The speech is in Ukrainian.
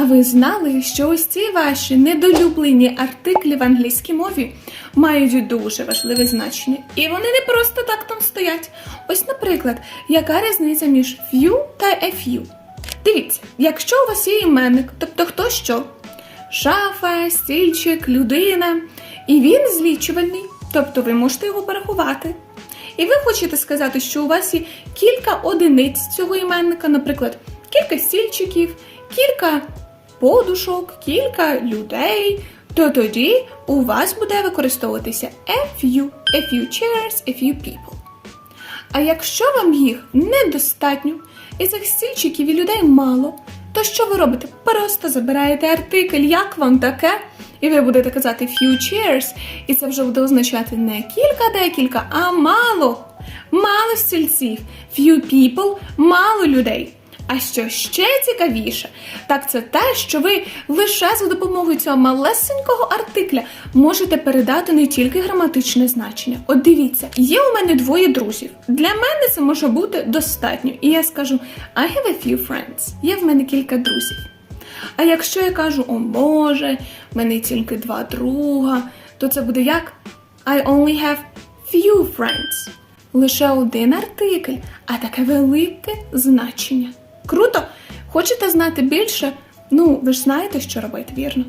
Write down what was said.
А ви знали, що ось ці ваші недолюблені артиклі в англійській мові мають дуже важливе значення. І вони не просто так там стоять. Ось, наприклад, яка різниця між few та a few? Дивіться, якщо у вас є іменник, тобто хто що? Шафа, стільчик, людина, і він злічувальний, тобто ви можете його порахувати. І ви хочете сказати, що у вас є кілька одиниць цього іменника, наприклад, кілька стільчиків, кілька подушок, кілька людей, то тоді у вас буде використовуватися a few, a few chairs, a few people. А якщо вам їх недостатньо, і цих стільчиків і людей мало, то що ви робите? Просто забираєте артикль, як вам таке, і ви будете казати few chairs, і це вже буде означати не кілька декілька, а мало. Мало стільців, few people, мало людей. А що ще цікавіше, так це те, що ви лише за допомогою цього малесенького артикля можете передати не тільки граматичне значення. От дивіться, є у мене двоє друзів. Для мене це може бути достатньо. І я скажу I have a few friends. Є в мене кілька друзів. А якщо я кажу, о Боже, в мене тільки два друга, то це буде як I only have few friends. Лише один артикль, а таке велике значення. Круто! Хочете знати більше? Ну, ви ж знаєте, що робити, вірно?